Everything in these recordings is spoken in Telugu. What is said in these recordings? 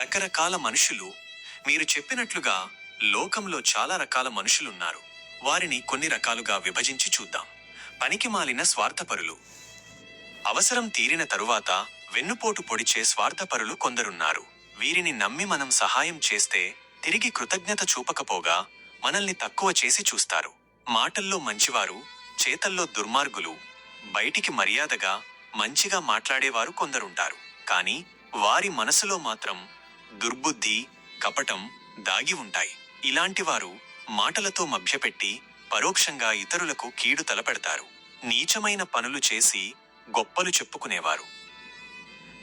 రకరకాల మనుషులు మీరు చెప్పినట్లుగా లోకంలో చాలా రకాల మనుషులున్నారు. వారిని కొన్ని రకాలుగా విభజించి చూద్దాం. పనికి మాలిన స్వార్థపరులు. అవసరం తీరిన తరువాత వెన్నుపోటు పొడిచే స్వార్థపరులు కొందరున్నారు. వీరిని నమ్మి మనం సహాయం చేస్తే తిరిగి కృతజ్ఞత చూపకపోగా మనల్ని తక్కువ చేసి చూస్తారు. మాటల్లో మంచివారు చేతల్లో దుర్మార్గులు బయటికి మర్యాదగా మంచిగా మాట్లాడేవారు కొందరుంటారు. కానీ వారి మనసులో మాత్రం దుర్బుద్ధి కపటం దాగి ఉంటాయి. ఇలాంటి వారు మాటలతో మభ్యపెట్టి పరోక్షంగా ఇతరులకు కీడు తలపెడతారు. నీచమైన పనులు చేసి గొప్పలు చెప్పుకునేవారు.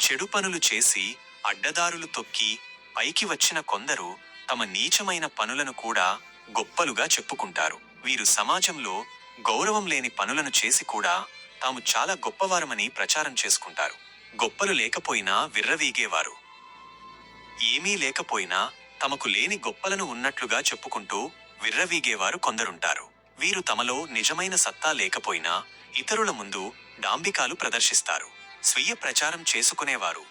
చెడు పనులు చేసి అడ్డదారులు తొక్కి పైకి వచ్చిన కొందరు తమ నీచమైన పనులను కూడా గొప్పలుగా చెప్పుకుంటారు. వీరు సమాజంలో గౌరవం లేని పనులను చేసి కూడా తాము చాలా గొప్పవారమని ప్రచారం చేసుకుంటారు. గొప్పలు లేకపోయినా విర్రవీగేవారు. ఏమీ లేకపోయినా తమకు లేని గొప్పలను ఉన్నట్లుగా చెప్పుకుంటూ విర్రవీగేవారు కొందరుంటారు. వీరు తమలో నిజమైన సత్తా లేకపోయినా ఇతరుల ముందు డాంబికాలు ప్రదర్శిస్తారు. స్వీయ ప్రచారం చేసుకునేవారు.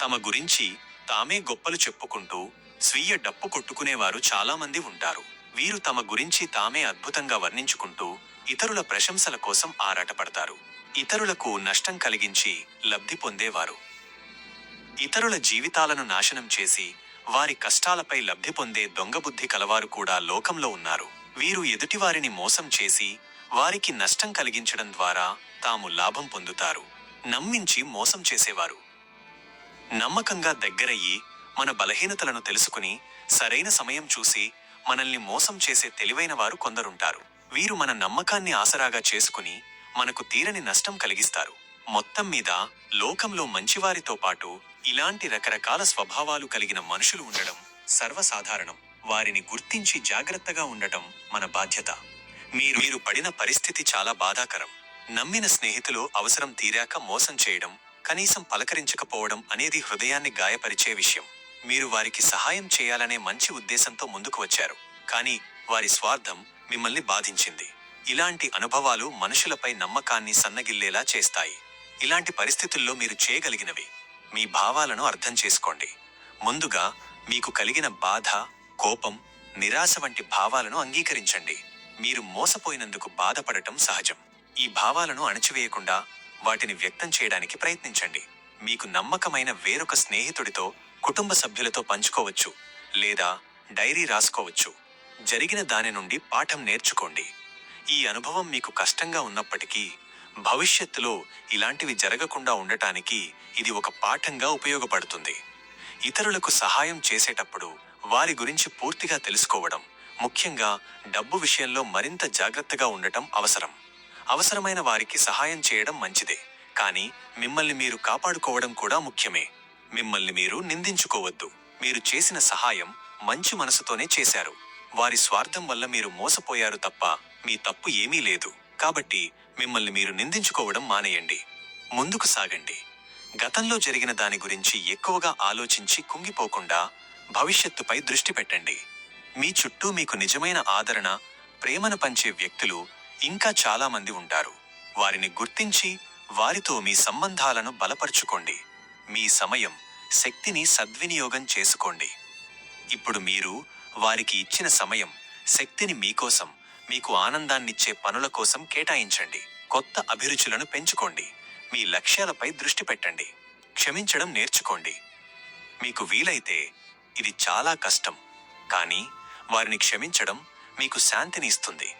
తమ గురించి తామే గొప్పలు చెప్పుకుంటూ స్వీయ డప్పు కొట్టుకునేవారు చాలామంది ఉంటారు. వీరు తమ గురించి తామే అద్భుతంగా వర్ణించుకుంటూ ఇతరుల ప్రశంసల కోసం ఆరాటపడతారు. ఇతరులకు నష్టం కలిగించి లబ్ధి పొందేవారు. ఇతరుల జీవితాలను నాశనం చేసి వారి కష్టాలపై లబ్ధి పొందే దొంగబుద్ధి కలవారు కూడా లోకంలో ఉన్నారు. వీరు ఎదుటివారిని మోసం చేసి వారికి నష్టం కలిగించడం ద్వారా తాము లాభం పొందుతారు. నమ్మించి మోసం చేసేవారు. నమ్మకంగా దగ్గరయ్యి మన బలహీనతలను తెలుసుకుని సరైన సమయం చూసి మనల్ని మోసం చేసే తెలివైన వారు కొందరుంటారు. వీరు మన నమ్మకాన్ని ఆసరాగా చేసుకుని మనకు తీరని నష్టం కలిగిస్తారు. మొత్తం మీద లోకంలో మంచివారితో పాటు ఇలాంటి రకరకాల స్వభావాలు కలిగిన మనుషులు ఉండడం సర్వసాధారణం. వారిని గుర్తించి జాగ్రత్తగా ఉండటం మన బాధ్యత. మీరు మీరు పడిన పరిస్థితి చాలా బాధాకరం. నమ్మిన స్నేహితులు అవసరం తీరాక మోసం చేయడం కనీసం పలకరించకపోవడం అనేది హృదయాన్ని గాయపరిచే విషయం. మీరు వారికి సహాయం చేయాలనే మంచి ఉద్దేశంతో ముందుకు వచ్చారు. కానీ వారి స్వార్థం మిమ్మల్ని బాధించింది. ఇలాంటి అనుభవాలు మనుషులపై నమ్మకాన్ని సన్నగిల్లేలా చేస్తాయి. ఇలాంటి పరిస్థితుల్లో మీరు చేయగలిగినవి. మీ భావాలను అర్థం చేసుకోండి. ముందుగా మీకు కలిగిన బాధ కోపం నిరాశ వంటి భావాలను అంగీకరించండి. మీరు మోసపోయినందుకు బాధపడటం సహజం. ఈ భావాలను అణచివేయకుండా వాటిని వ్యక్తం చేయడానికి ప్రయత్నించండి. మీకు నమ్మకమైన వేరొక స్నేహితుడితో కుటుంబ సభ్యులతో పంచుకోవచ్చు లేదా డైరీ రాసుకోవచ్చు. జరిగిన దాని నుండి పాఠం నేర్చుకోండి. ఈ అనుభవం మీకు కష్టంగా ఉన్నప్పటికీ భవిష్యత్తులో ఇలాంటివి జరగకుండా ఉండటానికి ఇది ఒక పాఠంగా ఉపయోగపడుతుంది. ఇతరులకు సహాయం చేసేటప్పుడు వారి గురించి పూర్తిగా తెలుసుకోవడం ముఖ్యంగా డబ్బు విషయంలో మరింత జాగ్రత్తగా ఉండటం అవసరం. అవసరమైన వారికి సహాయం చేయడం మంచిదే కానీ మిమ్మల్ని మీరు కాపాడుకోవడం కూడా ముఖ్యమే. మిమ్మల్ని మీరు నిందించుకోవద్దు. మీరు చేసిన సహాయం మంచి మనసుతోనే చేశారు. వారి స్వార్థం వల్ల మీరు మోసపోయారు తప్ప మీ తప్పు ఏమీ లేదు. కాబట్టి మిమ్మల్ని మీరు నిందించుకోవడం మానేయండి. ముందుకు సాగండి. గతంలో జరిగిన దాని గురించి ఎక్కువగా ఆలోచించి కుంగిపోకుండా భవిష్యత్తుపై దృష్టి పెట్టండి. మీ చుట్టూ మీకు నిజమైన ఆదరణ ప్రేమను పంచే వ్యక్తులు ఇంకా చాలామంది ఉంటారు. వారిని గుర్తించి వారితో మీ సంబంధాలను బలపరుచుకోండి. మీ సమయం శక్తిని సద్వినియోగం చేసుకోండి. ఇప్పుడు మీరు వారికి ఇచ్చిన సమయం శక్తిని మీకోసం మీకు ఆనందాన్నిచ్చే పనుల కోసం కేటాయించండి. కొత్త అభిరుచులను పెంచుకోండి. మీ లక్ష్యాలపై దృష్టి పెట్టండి. క్షమించడం నేర్చుకోండి. మీకు వీలైతే ఇది చాలా కష్టం. కానీ వారిని క్షమించడం మీకు శాంతిని ఇస్తుంది.